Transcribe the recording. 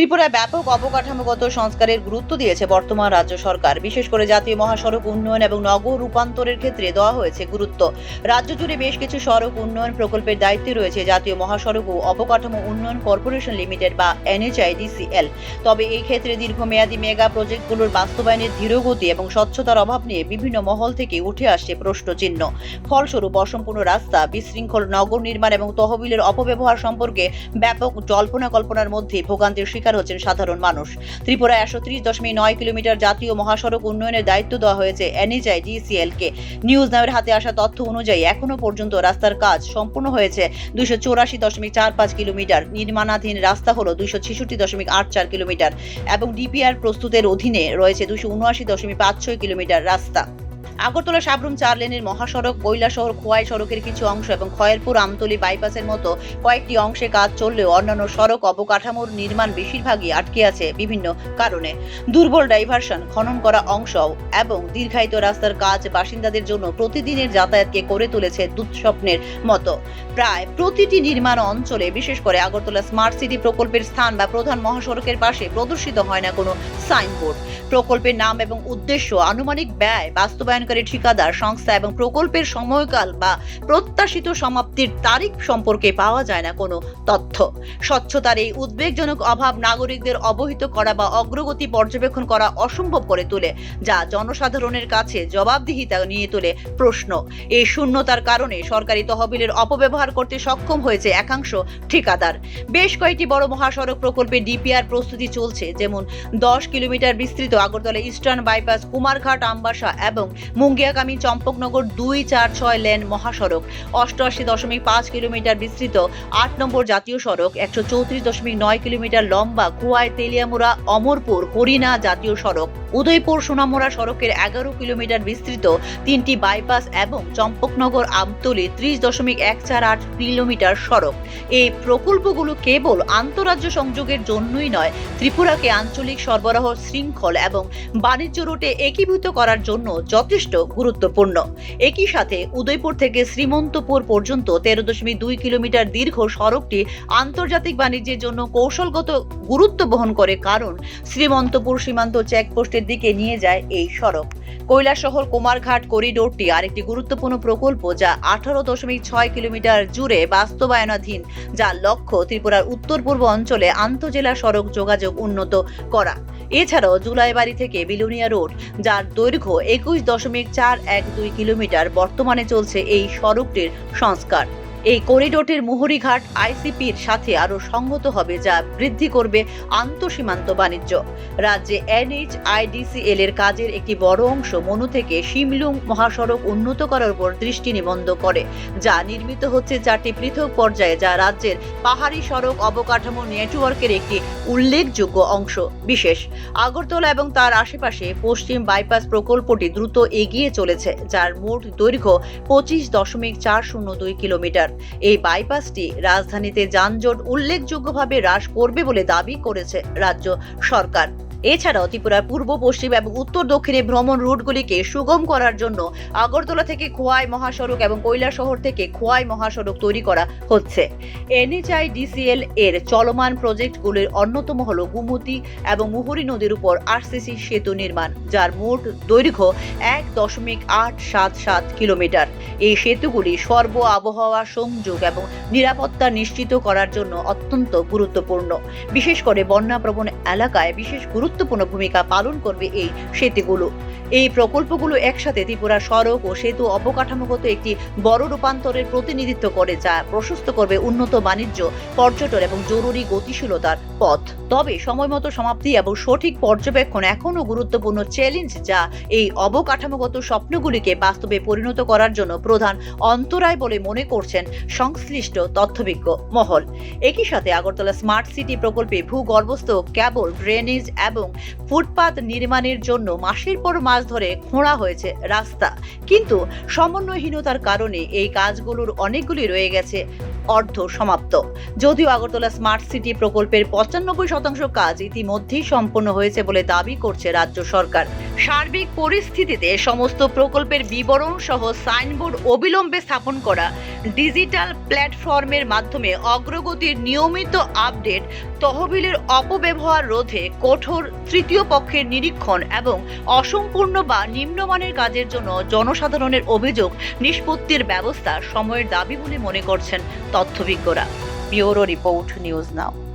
ত্রিপুরায় ব্যাপক অবকাঠামোগত সংস্কারের গুরুত্ব দিয়েছে বর্তমান রাজ্য সরকার। বিশেষ করে জাতীয় মহাসড়ক উন্নয়ন এবং নগর রূপান্তরের ক্ষেত্রে দেওয়া হয়েছে গুরুত্ব। রাজ্য জুড়ে বেশ কিছু সড়ক উন্নয়ন প্রকল্পের দায়িত্বে রয়েছে জাতীয় মহাসড়ক ও অবকাঠামো উন্নয়ন কর্পোরেশন লিমিটেড বা এনএচআইডিসিএল তবে এই ক্ষেত্রে দীর্ঘমেয়াদী মেগা প্রজেক্টগুলোর বাস্তবায়নের ধীরগতি এবং স্বচ্ছতার অভাব নিয়ে বিভিন্ন মহল থেকে উঠে আসছে প্রশ্নচিহ্ন। ফলস্বরূপ অসম্পূর্ণ রাস্তা, বিশৃঙ্খল নগর নির্মাণ এবং তহবিলের অপব্যবহার সম্পর্কে ব্যাপক জল্পনা কল্পনার মধ্যে ভোগান্তির শিকার হচ্ছেন সাধারণ মানুষ। ত্রিপুরায় একশো ত্রিশ দশমিক নয় কিলোমিটার জাতীয় মহাসড়ক উন্নয়নের দায়িত্ব দেওয়া হয়েছে এনএচআই ডিসিএল কে নিউজ নামের হাতে আসা তথ্য অনুযায়ী এখনও পর্যন্ত রাস্তার কাজ সম্পূর্ণ হয়েছে। দুইশো চৌরাশি দশমিক চার পাঁচ কিলোমিটার। নির্মাণাধীন রাস্তা হলো দুইশো ছেষট্টি দশমিক আট চার কিলোমিটার এবং ডিপিআর প্রস্তুতের অধীনে রয়েছে দুইশো উনআশি দশমিক পাঁচ ছয় কিলোমিটার রাস্তা। আগরতলা সাবরুম চার লেনের মহাসড়ক, কৈলাসহর, খোয়াই সড়কের কিছু অংশ এবং খয়েরপুর আমতলি বাইপাসের মতো কয়েকটি অংশে কাজ চললেও অন্যান্য সড়ক অবকাঠামোর নির্মাণ বেশিরভাগই আটকে আছে বিভিন্ন কারণে। দুর্বল ডাইভারশন, খনন করা অংশ এবং দীর্ঘায়িত রাস্তার কাজ বাসিন্দাদের জন্য প্রতিদিনের যাতায়াতকে করে তুলেছে দুঃস্বপ্নের মতো। প্রায় প্রতিটি নির্মাণ অঞ্চলে, বিশেষ করে আগরতলা স্মার্ট সিটি প্রকল্পের স্থান বা প্রধান মহাসড়কের পাশে প্রদর্শিত হয় না কোনো সাইনবোর্ড। প্রকল্পের নাম এবং উদ্দেশ্য আনুমানিক ব্যয় বাস্তবায়নকারী ঠিকাদার সংস্থা এবং প্রকল্পের সময়কাল বা প্রত্যাশিত সমাপ্তির তারিখ সম্পর্কে পাওয়া যায় না কোনো তথ্য। স্বচ্ছতার এই উদ্বেগজনক অভাব নাগরিকদের অবহিত করা বা অগ্রগতি পর্যবেক্ষণ করা অসম্ভব করে তোলে, যা জনসাধারণের কাছে জবাবদিহিতা নিয়ে তোলে প্রশ্ন। এই শূন্যতার কারণে সরকারি তহবিলের অপব্যবহার করতে সক্ষম হয়েছে একাংশ ঠিকাদার। বেশ কয়েকটি বড় মহাসড়ক প্রকল্পে ডিপিআর প্রস্তুতি চলছে, যেমন দশ কিলোমিটার বিস্তৃত আগরতলা ইস্টার্ন বাইপাস, কুমারঘাট, আমবাসা এবং মুঙ্গিয়াকামী চম্পকনগর দুই চার ছয় লেন মহাসড়ক। অষ্টআশি দশমিক পাঁচ কিলোমিটার বিস্তৃত, আট নম্বর জাতীয় সড়ক, একশো চৌত্রিশ দশমিক নয় কিলোমিটার লম্বা, কুয়াই, তেলিয়ামুড়া, অমরপুর, হরিণা জাতীয় সড়ক। উদয়পুর, সোনামুড়া সড়কের এগারো কিলোমিটার বিস্তৃত, তিনটি বাইপাস এবং চম্পকনগর আমতলি ত্রিশ দশমিক এক চার আট কিলোমিটার সড়ক। এই প্রকল্পগুলো কেবল আন্তরাজ্য সংযোগের জন্যই নয়, ত্রিপুরাকে আঞ্চলিক সরবরাহ শৃঙ্খল এবং বাণিজ্য রুটে একীভূত করার জন্য যথেষ্ট গুরুত্বপূর্ণ। একই সাথে উদয়পুর থেকে শ্রীমন্তপুর পর্যন্ত তেরো দশমিক দুই কিলোমিটার দীর্ঘ সড়কটি আন্তর্জাতিক বাণিজ্যের জন্য কৌশলগত গুরুত্ব বহন করে কারণ শ্রীমন্তপুর সীমান্ত চেকপোস্টের দিকে নিয়ে যায় এই সড়ক। কৈলাসহর কুমারঘাট করিডোরটি আরেকটি গুরুত্বপূর্ণ প্রকল্প যা আঠারো দশমিক ছয় কিলোমিটার জুড়ে বাস্তবায়নাধীন, যার লক্ষ্য ত্রিপুরার উত্তর পূর্ব অঞ্চলে আন্তজেলা সড়ক যোগাযোগ উন্নত করা। এছাড়াও জুলাই বাড়ি থেকে বিলুনিয়া রোড, যার দৈর্ঘ্য একুশ দশমিক চার এক দুই কিলোমিটার, বর্তমানে চলছে এই সড়কটির সংস্কার। এই করিডোরটির মুহুরিঘাট আইসিপির সাথে আরও সংহত হবে, যা বৃদ্ধি করবে আন্তঃসীমান্ত বাণিজ্য। রাজ্যে এনএইচআইডিসিএল এর কাজের একটি বড় অংশ মনু থেকে শিমলুং মহাসড়ক উন্নত করার উপর দৃষ্টি নিবন্ধ করে, যা নির্মিত হচ্ছে চারটি পৃথক পর্যায়ে, যা রাজ্যের পাহাড়ি সড়ক অবকাঠামো নেটওয়ার্কের একটি উল্লেখযোগ্য অংশ। বিশেষ, আগরতলা এবং তার আশেপাশে পশ্চিম বাইপাস প্রকল্পটি দ্রুত এগিয়ে চলেছে, যার মোট দৈর্ঘ্য পঁচিশ দশমিক চার শূন্য দুই কিলোমিটার। এই বাইপাসটি রাজধানীতে যানজট উল্লেখযোগ্যভাবে হ্রাস করবে বলে দাবি করেছে রাজ্য সরকার। এছাড়াও ত্রিপুরার পূর্ব, পশ্চিম এবং উত্তর দক্ষিণে ভ্রমণ রুটগুলিকে সুগম করার জন্য আগরতলা থেকে খোয়াই মহাসড়ক এবং কৈলা শহর থেকে খোয়াই মহাসড়ক তৈরি করা হচ্ছে। এনএচআই ডিসিএল এর চলমান প্রজেক্টগুলির অন্যতম হল গুমতি এবং মুহুরী নদীর উপর আরসিসি সেতু নির্মাণ, যার মোট দৈর্ঘ্য এক দশমিক আট সাত সাত কিলোমিটার। এই সেতুগুলি সর্ব আবহাওয়া সংযোগ এবং নিরাপত্তা নিশ্চিত করার জন্য অত্যন্ত গুরুত্বপূর্ণ। বিশেষ করে বন্যাপ্রবণ এলাকায় বিশেষ গুরুত্বপূর্ণ ভূমিকা পালন করবে এই সেতুগুলো। এই প্রকল্পগুলো একসাথে ত্রিপুরা সড়ক ও সেতু অবকাঠামোগত একটি বড় রূপান্তরের প্রতিনিধিত্ব করে, যা প্রশস্ত করবে উন্নত বাণিজ্য, পর্যটন এবং জরুরি গতিশীলতার পথ। তবে সময়মতো সমাপ্তি এবং সঠিক পর্যবেক্ষণ এখনও গুরুত্বপূর্ণ চ্যালেঞ্জ, যা এই অবকাঠামোগত স্বপ্নগুলিকে বাস্তবে পরিণত করার জন্য প্রধান অন্তরায় বলে মনে করছেন সংশ্লিষ্ট তথ্যবিজ্ঞ মহল। একই সাথে আগরতলা স্মার্ট সিটি প্রকল্পে ভূগর্ভস্থ কেবল ড্রেনেজ এবং এবং ফুটপাত নির্মাণের জন্য মাসের পর মাস ধরে খোঁড়া হয়েছে রাস্তা। কিন্তু সমন্বয়হীনতার কারণে এই কাজগুলোর অনেকগুলি রয়ে গেছে। অর্ধ সমাপ্ত। যদিও আগরতলা স্মার্ট সিটি প্রকল্পের পঁচানব্বই শতাংশ কাজ ইতিমধ্যেই সম্পন্ন হয়েছে বলে দাবি করছে রাজ্য সরকার। সার্বিক পরিস্থিতিতে সমস্ত প্রকল্পের বিবরণ সহ সাইনবোর্ড অবিলম্বে স্থাপন করা, ডিজিটাল প্ল্যাটফর্মের মাধ্যমে অগ্রগতির নিয়মিত আপডেট, তহবিলের অপব্যবহার রোধে কঠোর তৃতীয় পক্ষের নিরীক্ষণ এবং অসম্পূর্ণ বা নিম্নমানের কাজের জন্য জনসাধারণের অভিযোগ নিষ্পত্তির ব্যবস্থা সময়ের দাবি বলে মনে করছেন তথ্যবিজ্ঞরা ব্যুরো রিপোর্ট নিউজ নাও।